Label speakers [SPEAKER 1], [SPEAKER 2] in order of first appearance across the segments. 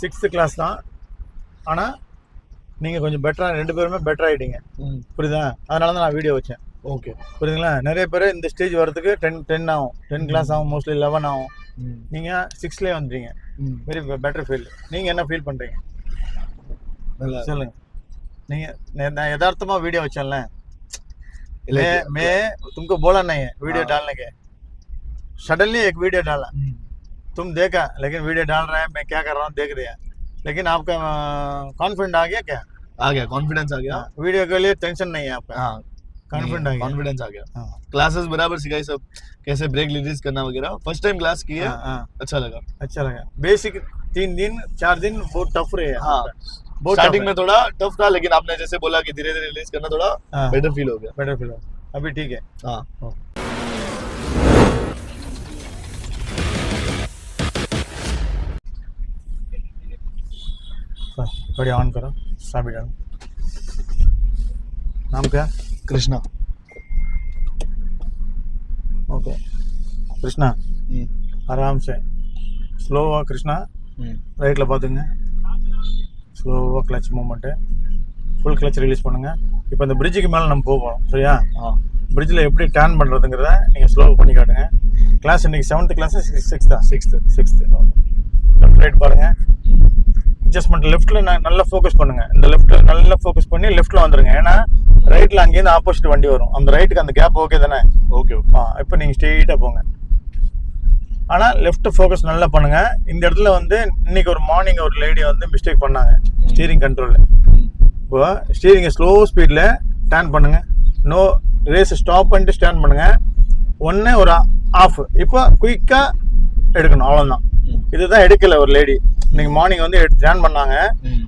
[SPEAKER 1] Sixth class தான். ஆனால் நீங்கள் கொஞ்சம் பெட்டராக ரெண்டு பேருமே பெட்டர் ஆகிட்டீங்க புரியுதா? அதனால தான் நான் வீடியோ வச்சேன்.
[SPEAKER 2] ஓகே.
[SPEAKER 1] புரியுதுங்களா? நிறைய பேர் இந்த ஸ்டேஜ் வரதுக்கு டென் டென் ஆகும். டென் கிளாஸ் ஆகும் மோஸ்ட்லி லெவன் ஆகும். நீங்கள் சிக்ஸ்லேயே வந்துட்டீங்க. வெரி பெட்டர் ஃபீல் நீங்கள் என்ன ஃபீல் பண்ணுறீங்க சொல்லுங்கள் நீங்கள் நான் யதார்த்தமாக வீடியோ வச்சேன்ல. मैं மே तुमको बोला வீடியோ है
[SPEAKER 2] சடன்லி
[SPEAKER 1] डालने வீடியோ सडनली तुम देखा लेकिन वीडियो डाल रहा है मैं क्या कर रहा हूँ देख दिया लेकिन आपका कॉन्फिडेंट आ गया क्या?
[SPEAKER 2] आ गया कॉन्फिडेंस आ गया।
[SPEAKER 1] वीडियो के लिए टेंशन नहीं है आपका।
[SPEAKER 2] हाँ
[SPEAKER 1] कॉन्फिडेंट आ गया।
[SPEAKER 2] कॉन्फिडेंस आ गया।
[SPEAKER 1] हाँ,
[SPEAKER 2] क्लासेस बराबर सिखाई सब कैसे ब्रेक रिलीज़ करना वगैरह। फ़र्स्ट टाइम क्लास की है
[SPEAKER 1] हाँ, हाँ,
[SPEAKER 2] अच्छा लगा।
[SPEAKER 1] अच्छा लगा। बेसिक तीन दिन चार दिन बहुत टफ रहे
[SPEAKER 2] हाँ।
[SPEAKER 1] बहुत
[SPEAKER 2] स्टार्टिंग में थोड़ा टफ था लेकिन आपने जैसे बोला कि धीरे धीरे रिलीज़ करना थोड़ा
[SPEAKER 1] हाँ,
[SPEAKER 2] बेटर फील हो गया।
[SPEAKER 1] बेटर फील हो अभी ठीक है।
[SPEAKER 2] हाँ।
[SPEAKER 1] ગાડી ઓન કરો સાબિત
[SPEAKER 2] નામ
[SPEAKER 1] ક્યાં કૃષ્ણ
[SPEAKER 2] ઓકે
[SPEAKER 1] கிருஷ்ணா ஆராம்சே ஸ்லோவாக கிருஷ்ணா ரைட்டில் பார்த்துங்க ஸ்லோவாக clutch movement full clutch release பண்ணுங்கள் இப்போ இந்த பிரிட்ஜுக்கு மேலே நம்ம போவோம் சரியா? பிரிட்ஜில் எப்படி டேர்ன் பண்ணுறதுங்கிறத நீங்கள் ஸ்லோ பண்ணி காட்டுங்க. கிளாஸ் இன்றைக்கி செவன்த்து கிளாஸ் சிக்ஸ் சிக்ஸ்த்தா சிக்ஸ்த்து சிக்ஸ்த்து ஃப்ளைட் பாருங்கள் அட்ஜஸ்ட்மெண்ட் லெஃப்ட்டில் நல்லா ஃபோக்கஸ் பண்ணுங்கள் இந்த லெஃப்ட்டில் நல்லா ஃபோக்கஸ் பண்ணி லெஃப்ட்டில் வந்துடுங்க ஏன்னா ரைட்ல அங்கேருந்து ஆப்போசிட் வண்டி வரும். அந்த ரைட்டுக்கு அந்த கேப் ஓகே தானே?
[SPEAKER 2] ஓகே ஓகே
[SPEAKER 1] ஆ இப்போ நீங்கள் ஸ்ட்ரெயிட்டாக போங்க. ஆனால் லெஃப்ட் ஃபோக்கஸ் நல்லா பண்ணுங்க. இந்த இடத்துல வந்து இன்னைக்கு ஒரு மார்னிங் ஒரு லேடி வந்து மிஸ்டேக் பண்ணாங்க. ஸ்டீரிங் கண்ட்ரோலில் இப்போ ஸ்டீரிங்கை ஸ்லோ ஸ்பீடில் டேர்ன் பண்ணுங்க. நோ ரேஸ் ஸ்டாப் பண்ணிட்டு ஸ்டாண்ட் பண்ணுங்க. ஒன்று ஒரு ஆஃப் இப்போ குயிக்காக எடுக்கணும். அவ்வளோதான் இதுதான் எடுக்கல ஒரு லேடி இன்னைக்கு மார்னிங் வந்து டேர்ன் பண்ணாங்க.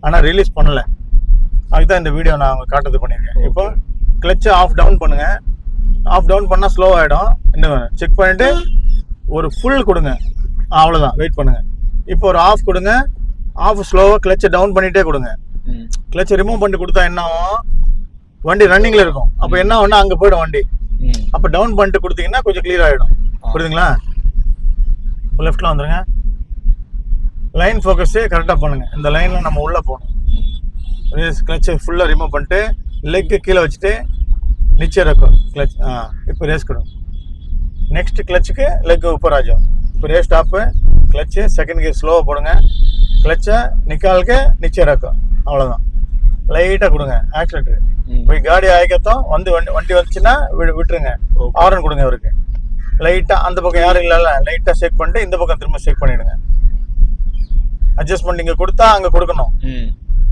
[SPEAKER 1] ஆனால் ரிலீஸ் பண்ணல. அதுதான் இந்த வீடியோ நான் அவங்க காட்டுறது பண்ணியிருக்கேன். இப்போ கிளச்சை ஆஃப் டவுன் பண்ணுங்க. ஆஃப் டவுன் பண்ணால் ஸ்லோ ஆகிடும் இன்னும் செக் பண்ணிட்டு ஒரு ஃபுல் கொடுங்க. அவ்வளோதான் வெயிட் பண்ணுங்க. இப்போ ஒரு ஆஃப் கொடுங்க. ஆஃப் ஸ்லோவாக கிளச்சை டவுன் பண்ணிட்டே கொடுங்க. கிளச்சை ரிமூவ் பண்ணிட்டு கொடுத்தா என்ன ஆகும்? வண்டி ரன்னிங்கில் இருக்கும். அப்போ என்ன ஆகும்னா அங்கே போயிடும் வண்டி. அப்போ டவுன் பண்ணிட்டு கொடுத்தீங்கன்னா கொஞ்சம் clear ஆகிடும். புரியுதுங்களா? லெஃப்ட்டில் வந்துருங்க. லைன் ஃபோக்கஸே கரெக்டாக பண்ணுங்க. இந்த லைனில் நம்ம உள்ளே போகணும். ரேஸ் கிளச்சை ஃபுல்லாக ரிமூவ் பண்ணிட்டு லெக்கு கீழே வச்சுட்டு நிச்சயம் இருக்கும் கிளச் ஆ இப்போ ரேஸ் கொடு நெக்ஸ்ட் கிளச்சுக்கு லெக் உப்பர் ஆஜோ இப்போ race stop clutch second gear ஸ்லோவாக போடுங்க. கிளச்சை நிக்காலுக்கு நிச்சயம் இருக்கும் அவ்வளோதான் லைட்டாக கொடுங்க. ஆக்சிலேட்டர் போய் காடி ஆயக்கத்தான் வந்து வண்டி வண்டி வந்துச்சுன்னா வி விட்டுருங்க. ஆரன் கொடுங்க அவருக்கு. லைட்டாக அந்த பக்கம் யாரும் இல்லைல்ல. லைட்டாக ஷேக் பண்ணிட்டு இந்த பக்கம் திரும்ப ஷேக் பண்ணிவிடுங்க அட்ஜஸ்ட்மெண்ட் இங்கே கொடுத்தா அங்கே கொடுக்கணும்.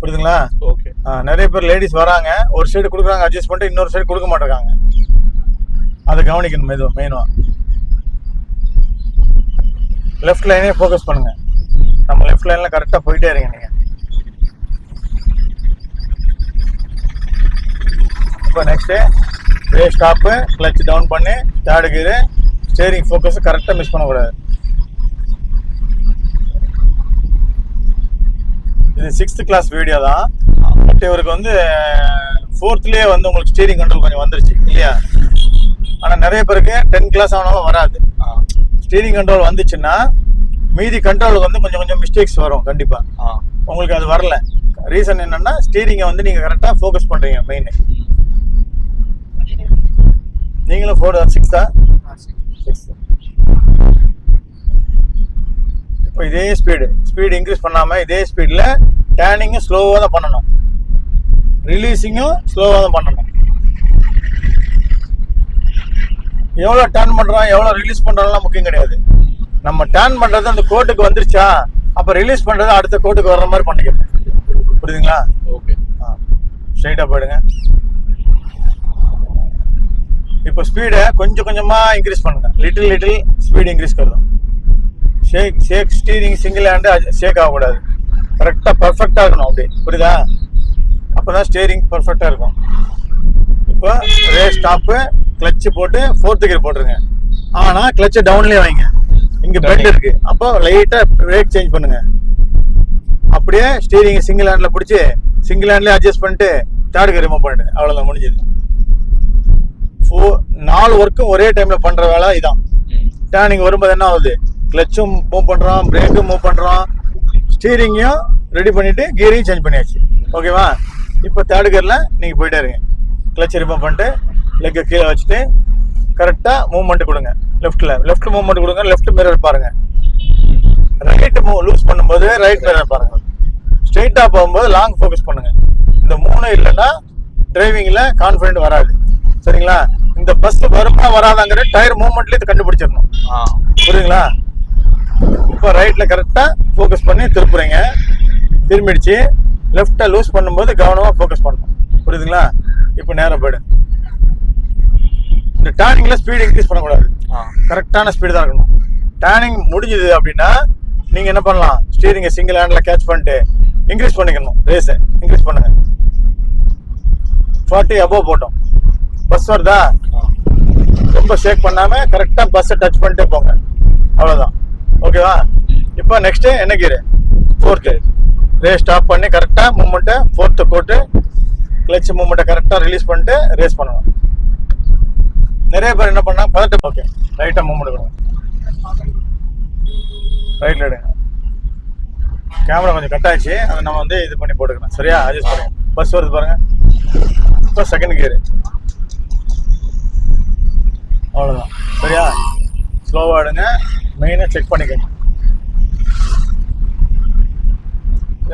[SPEAKER 1] புரியுதுங்களா?
[SPEAKER 2] ஓகே
[SPEAKER 1] ஆ, நிறைய பேர் லேடிஸ் வராங்க ஒரு சைடு கொடுக்குறாங்க அட்ஜஸ்ட் பண்ணிட்டு இன்னொரு சைடு கொடுக்க மாட்டேங்காங்க அதை கவனிக்கணும் மெதுவா மெயினாக லெஃப்ட் லைனே ஃபோக்கஸ் பண்ணுங்க. நம்ம லெஃப்ட் லைன்ல கரெக்டாக போயிட்டே இருங்க நீங்க. இப்போ next brake stop clutch down பண்ணி தேர்டு கீரு ஸ்டேரிங் ஃபோக்கஸ் கரெக்டாக மிஸ் பண்ணக்கூடாது. இது சிக்ஸ்த் கிளாஸ் வீடியோ தான். பட் இவருக்கு வந்து ஃபோர்த்லேயே வந்து உங்களுக்கு ஸ்டீரிங் கண்ட்ரோல் கொஞ்சம் வந்துருச்சு இல்லையா? ஆனால் நிறைய பேருக்கு டென் கிளாஸ் ஆனாலும் வராது. ஸ்டீரிங் கண்ட்ரோல் வந்துச்சுன்னா மீதி கண்ட்ரோலுக்கு வந்து கொஞ்சம் கொஞ்சம் மிஸ்டேக்ஸ் வரும் கண்டிப்பாக உங்களுக்கு அது வரல. ரீசன் என்னன்னா ஸ்டீரிங்கை வந்து நீங்கள் கரெக்டாக ஃபோக்கஸ் பண்ணுறீங்க மெயின் நீங்களும் ஃபோர் சிக்ஸ் இப்போ இதே ஸ்பீடு ஸ்பீடு இன்க்ரீஸ் பண்ணாமல் இதே ஸ்பீடில் டேர்னிங்கும் ஸ்லோவாக தான் பண்ணணும். ரிலீஸிங்கும் ஸ்லோவாக தான் பண்ணணும். எவ்வளோ டேர்ன் பண்ணுறோம் எவ்வளோ ரிலீஸ் பண்ணுறோம்லாம் முக்கியம் கிடையாது. நம்ம டேர்ன் பண்ணுறது அந்த கோட்டுக்கு வந்துருச்சா அப்போ ரிலீஸ் பண்ணுறது அடுத்த கோட்டுக்கு வர்ற மாதிரி பண்ணிக்கணும். புரியுதுங்களா?
[SPEAKER 2] ஓகே
[SPEAKER 1] ஆ ஸ்ட்ரைட்டாக போயிடுங்க. இப்போ ஸ்பீடை கொஞ்சம் கொஞ்சமாக இன்க்ரீஸ் பண்ணுங்க. லிட்டில் லிட்டில் ஸ்பீட் இன்க்ரீஸ் கருதும். Shake shake steering single hand shake ஆகக்கூடாது. கரெக்டாக பர்ஃபெக்டாக இருக்கணும் அப்படி. புரியுதா? அப்போ தான் ஸ்டேரிங் பர்ஃபெக்டாக இருக்கும். இப்போ ரே ஸ்டாப்பு கிளச்சு போட்டு ஃபோர்த்து கியர் போட்டுருங்க. ஆனால் கிளச்சை டவுன்லேயே வைங்க. இங்கே பெண்ட் இருக்கு. அப்போ லைட்டாக பிரேக் சேஞ்ச் பண்ணுங்க. அப்படியே ஸ்டீரிங் சிங்கிள் ஹேண்டில் பிடிச்சி சிங்கிள் ஹேண்ட்லேயே அட்ஜஸ்ட் பண்ணிட்டு தேர்ட் கியர் ரிமூவ் பண்ணிட்டு அவ்வளோதான் முடிஞ்சது. ஃபோ நாலு ஒர்க்கும் ஒரே டைமில் பண்ணுற வேலை இதான். டேர்னிங் வரும்போது என்ன ஆகுது? கிளச்சும் மூவ் பண்ணுறோம் பிரேக்கும் மூவ் பண்ணுறோம் ஸ்டீரிங்கையும் ரெடி பண்ணிட்டு கியரையும் சேஞ்ச் பண்ணியாச்சு. ஓகேவா இப்போ தேர்ட் கியரில் நீங்கள் போயிட்டே இருங்க. கிளச் ரிமூவ் பண்ணிட்டு லெக்கை கீழே வச்சுட்டு கரெக்டாக மூவ்மெண்ட் கொடுங்க. லெஃப்ட்டில் லெஃப்ட் மூவ்மெண்ட் கொடுங்க லெஃப்ட் மிரர் பாருங்க. ரைட் மூவ் லூஸ் பண்ணும்போது ரைட் மிரர் பாருங்க. ஸ்ட்ரெயிட்டாக போகும்போது லாங் ஃபோக்கஸ் பண்ணுங்க. இந்த மூணு இல்லைன்னா டிரைவிங்கில் கான்ஃபிடென்ட் வராது. சரிங்களா? இந்த பஸ் வருமா வராதாங்கிற டயர் மூவ்மெண்ட்லேயே இது கண்டுபிடிச்சிடணும். புரியுதுங்களா? இப்போ ரைட்ல கரெக்டா ஃபோக்கஸ் பண்ணி திருப்புறீங்க. திரும்பிடுச்சு. லெஃப்ட்டை லூஸ் பண்ணும்போது கவனமா ஃபோக்கஸ் பண்ணணும். புரியுதுங்களா? இப்போ நேரம் போயிடு. இந்த டேர்னிங்ல ஸ்பீடு இன்க்ரீஸ் பண்ணக்கூடாது. கரெக்டான ஸ்பீடு தான் இருக்கணும். டேர்னிங் முடிஞ்சது அப்படின்னா நீங்க என்ன பண்ணலாம்? ஸ்டீரிங்கை சிங்கிள் ஹேண்ட்ல கேட்ச் பண்ணிட்டு இன்க்ரீஸ் பண்ணிக்கணும். ரேஸை இன்க்ரீஸ் பண்ணுங்க. ஃபார்ட்டி அபோவ் போட்டோம். பஸ் வருதா? ரொம்ப ஷேக் பண்ணாம கரெக்டா பஸ்ஸை டச் பண்ணிட்டே போங்க. அவ்வளவுதான். ஓகேவா? இப்போ நெக்ஸ்ட்டு என்ன கீரு ஃபோர்த்து ரேஸ் ஸ்டாப் பண்ணி கரெக்டாக மூமெண்ட்டை ஃபோர்த்து போட்டு கிளச் மூமெண்ட்டை கரெக்டாக ரிலீஸ் பண்ணிட்டு ரேஸ் பண்ணணும். நிறைய பேர் என்ன பண்ணால் பதட்டம் ஓகே ரைட்டாக மூமெண்ட் கொடுங்க ரைட்டில் எடுங்க கேமரா கொஞ்சம் கட் ஆச்சு அதை நம்ம வந்து இது பண்ணி போட்டுக்கலாம். சரியா? அட்ஜஸ்ட் பண்ணுங்க பஸ் வருது பாருங்க. இப்போ செகண்ட் கியர் அவ்வளோதான் சரியா? ஸ்லோவாக எடுங்க. மெயினாக செக் பண்ணிக்கங்க.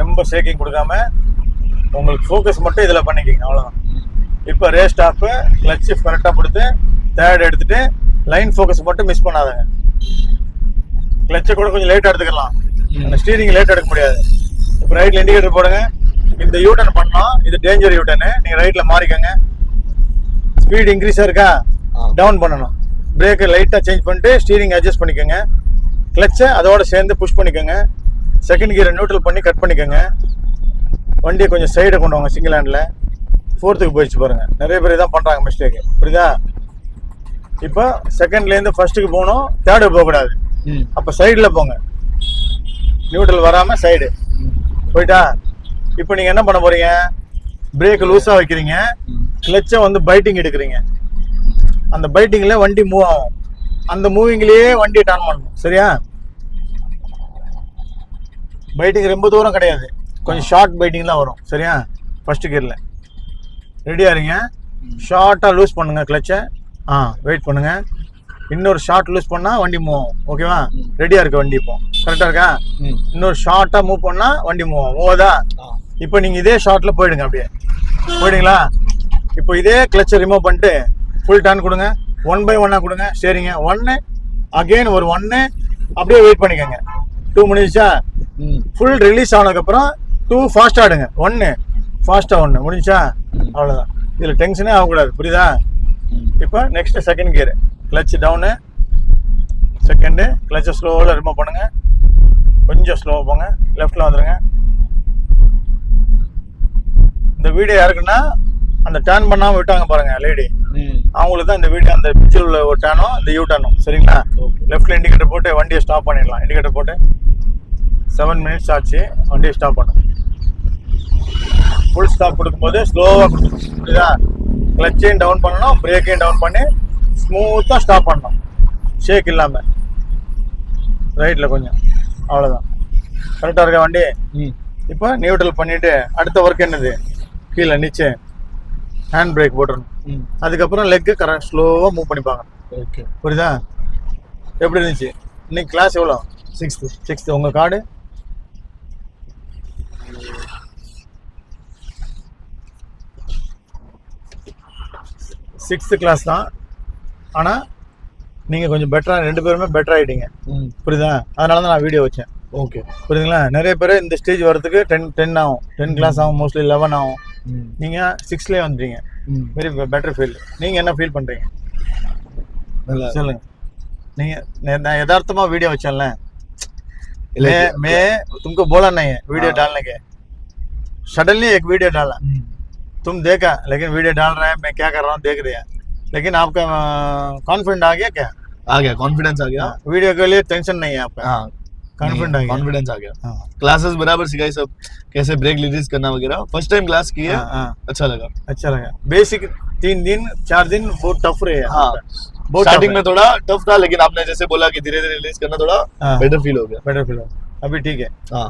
[SPEAKER 1] ரொம்ப ஷேக்கிங் கொடுக்காம உங்களுக்கு ஃபோக்கஸ் மட்டும் இதில் பண்ணிக்கங்க அவ்வளோதான் இப்போ ரே ஸ்டாப்பு கிளச் ஷிஃப்ட் கரெக்டாக கொடுத்து தேர்ட் எடுத்துட்டு லைன் ஃபோக்கஸ் மட்டும் மிஸ் பண்ணாதங்க. கிளச்சை கூட கொஞ்சம் லேட்டாக எடுத்துக்கலாம். அந்த ஸ்டீரிங் லேட் எடுக்க முடியாது. இப்போ ரைட்டில் இண்டிகேட்டர் போடுங்க. இந்த யூட்டன் பண்ணோம் இது டேஞ்சர் யூட்டனு நீங்கள் ரைட்டில் மாறிக்கங்க. ஸ்பீட் இன்க்ரீஸாக இருக்கா. டவுன் பண்ணணும். பிரேக்கை லைட்டாக சேஞ்ச் பண்ணிட்டு ஸ்டீரிங் அட்ஜஸ்ட் பண்ணிக்கோங்க. கிளச்சை அதோடு சேர்ந்து புஷ் பண்ணிக்கோங்க. செகண்ட் கியரை நியூட்ரல் பண்ணி கட் பண்ணிக்கோங்க. வண்டியை கொஞ்சம் சைடை கொண்டு வாங்க சிங்கிள் ஹேண்டில் ஃபோர்த்துக்கு போயிடுச்சு பாருங்கள் நிறைய பேர் இதான் பண்ணுறாங்க மிஸ்டேக்கு புரியுதா? இப்போ செகண்ட்லேருந்து ஃபர்ஸ்ட்டுக்கு போகணும் தேர்டுக்கு போகக்கூடாது. அப்போ சைடில் போங்க. நியூட்ரல் வராமல் சைடு போயிட்டா? இப்போ நீங்கள் என்ன பண்ண போகிறீங்க பிரேக் லூஸாக வைக்கிறீங்க. கிளச்சை வந்து பைட்டிங் எடுக்கிறீங்க. அந்த பைட்டிங்கில் வண்டி மூவ் ஆகும். அந்த மூவிங்லேயே வண்டியை டர்ன் பண்ணணும். சரியா? பைட்டிங் ரொம்ப தூரம் கிடையாது. கொஞ்சம் ஷார்ட் பைட்டிங் வரும். சரியா? ஃபஸ்ட்டு கியரில் ரெடியாக இருங்க. ஷார்ட்டாக லூஸ் பண்ணுங்கள் கிளச்சை ஆ வெயிட் பண்ணுங்கள் இன்னொரு ஷார்ட் லூஸ் பண்ணால் வண்டி மூவ் ஓகேவா ரெடியாக இருக்க வண்டி இப்போ. கரெக்டாக இருக்கா? இன்னொரு ஷார்ட்டாக மூவ் பண்ணால் வண்டி மூவ்
[SPEAKER 2] ஓதா
[SPEAKER 1] இப்போ நீங்கள் இதே ஷார்ட்டில் போயிடுங்க அப்படியே. போயிடுங்களா? இப்போ இதே கிளச்சை ரிமூவ் பண்ணிட்டு ஃபுல் டர்ன் கொடுங்க. ஒன் பை ஒன்னாக கொடுங்க. சரிங்க. ஒன்று அகெயின் ஒரு ஒன்று அப்படியே வெயிட் பண்ணிக்கோங்க. டூ
[SPEAKER 2] மினிட்ஸா
[SPEAKER 1] ஃபுல் ரிலீஸ் ஆனதுக்கப்புறம் டூ ஃபாஸ்ட்டாக ஆடுங்க. ஒன்று ஃபாஸ்ட்டாக ஒன்று முடிஞ்சா? அவ்வளோதான் இதில் டென்ஷனே ஆகக்கூடாது. புரியுதா? இப்போ next second gear clutch down second கிளச்சை ஸ்லோவில் ரிமூவ் பண்ணுங்கள் கொஞ்சம் ஸ்லோவாக போங்க. லெஃப்டில் வந்துடுங்க இந்த வீடியோ யாருக்குன்னா அந்த டேர்ன் பண்ணாமல் விட்டாங்க பாருங்கள் லேடி அவங்களுக்கு தான் இந்த வீடியோ அந்த பிச்சில் உள்ள ஒரு டேனும் இந்த யூ டேனும் சரிங்களா? லெஃப்டில் இண்டிகேட்டர் போட்டு வண்டியை ஸ்டாப் பண்ணிடலாம். இண்டிகேட்டர் போட்டு செவன் மினிட்ஸ் ஆச்சு. வண்டியை ஸ்டாப் பண்ணும். ஃபுல் ஸ்டாப் கொடுக்கும்போது ஸ்லோவாக கொடுக்கணும் புரியுதா? கிளச்சையும் டவுன் பண்ணணும் பிரேக்கையும் டவுன் பண்ணி ஸ்மூத்தாக ஸ்டாப் பண்ணணும் ஷேக் இல்லாமல் ரைட்டில் கொஞ்சம். அவ்வளோதான் கரெக்டாக இருக்கா வண்டி? இப்போ நியூட்ரல் பண்ணிவிட்டு அடுத்த ஒர்க் என்னது? கீழே நிச்சே. ஹேண்ட் பிரேக்
[SPEAKER 2] போட்டுடணும்
[SPEAKER 1] அதுக்கப்புறம் லெக்கு கரெக்ட் ஸ்லோவாக மூவ் பண்ணி
[SPEAKER 2] பார்க்கணும்.
[SPEAKER 1] ஓகே புரியுதா? எப்படி இருந்துச்சு? இன்னைக்கு கிளாஸ் எவ்வளோ
[SPEAKER 2] சிக்ஸ்த்து
[SPEAKER 1] சிக்ஸ்த்து உங்கள் கார்டு? சிக்ஸ்த்து கிளாஸ் தான். ஆனால் நீங்கள் கொஞ்சம் பெட்டராக ரெண்டு பேருமே பெட்டர் ஆகிட்டீங்க புரியுதா? அதனால தான் நான் வீடியோ வச்சேன்.
[SPEAKER 2] ஓகே
[SPEAKER 1] புரியுதுங்களா? நிறைய பேர் இந்த ஸ்டேஜ் வரதுக்கு டென் டென் ஆகும். டென் கிளாஸ் ஆகும் மோஸ்ட்லி லெவன் ஆகும். நீங்கள் சிக்ஸ்த்லேயே வந்துட்டீங்க. வெரி பெட்டர் ஃபீல் நீங்கள் என்ன ஃபீல் பண்ணுறீங்க சொல்லுங்கள் நீங்கள் நான் யதார்த்தமாக வீடியோ வச்சேன்ல. मैं மே तुमको बोला வீடியோ है
[SPEAKER 2] சடன்லி
[SPEAKER 1] डालने வீடியோ सडनली एक तुम देखा लेकिन वीडियो डाल रहा है मैं क्या कर रहा हूँ देख दिया लेकिन आपका कॉन्फिडेंट आ गया क्या?
[SPEAKER 2] आ गया कॉन्फिडेंस आ गया।
[SPEAKER 1] वीडियो के लिए टेंशन नहीं है आपका।
[SPEAKER 2] हाँ
[SPEAKER 1] कॉन्फिडेंट आ गया।
[SPEAKER 2] कॉन्फिडेंस आ गया।
[SPEAKER 1] हाँ।
[SPEAKER 2] क्लासेस बराबर सिखाई सब कैसे ब्रेक रिलीज़ करना वगैरह। फ़र्स्ट टाइम क्लास की है
[SPEAKER 1] हाँ, हाँ।
[SPEAKER 2] अच्छा लगा।
[SPEAKER 1] अच्छा लगा। बेसिक तीन दिन चार दिन बहुत टफ रहे
[SPEAKER 2] हाँ। स्टार्टिंग में थोड़ा टफ था लेकिन आपने जैसे बोला कि धीरे धीरे रिलीज़ करना थोड़ा
[SPEAKER 1] हाँ।
[SPEAKER 2] बेटर फील हो गया।
[SPEAKER 1] बेटर फील हो अभी ठीक है।
[SPEAKER 2] हाँ।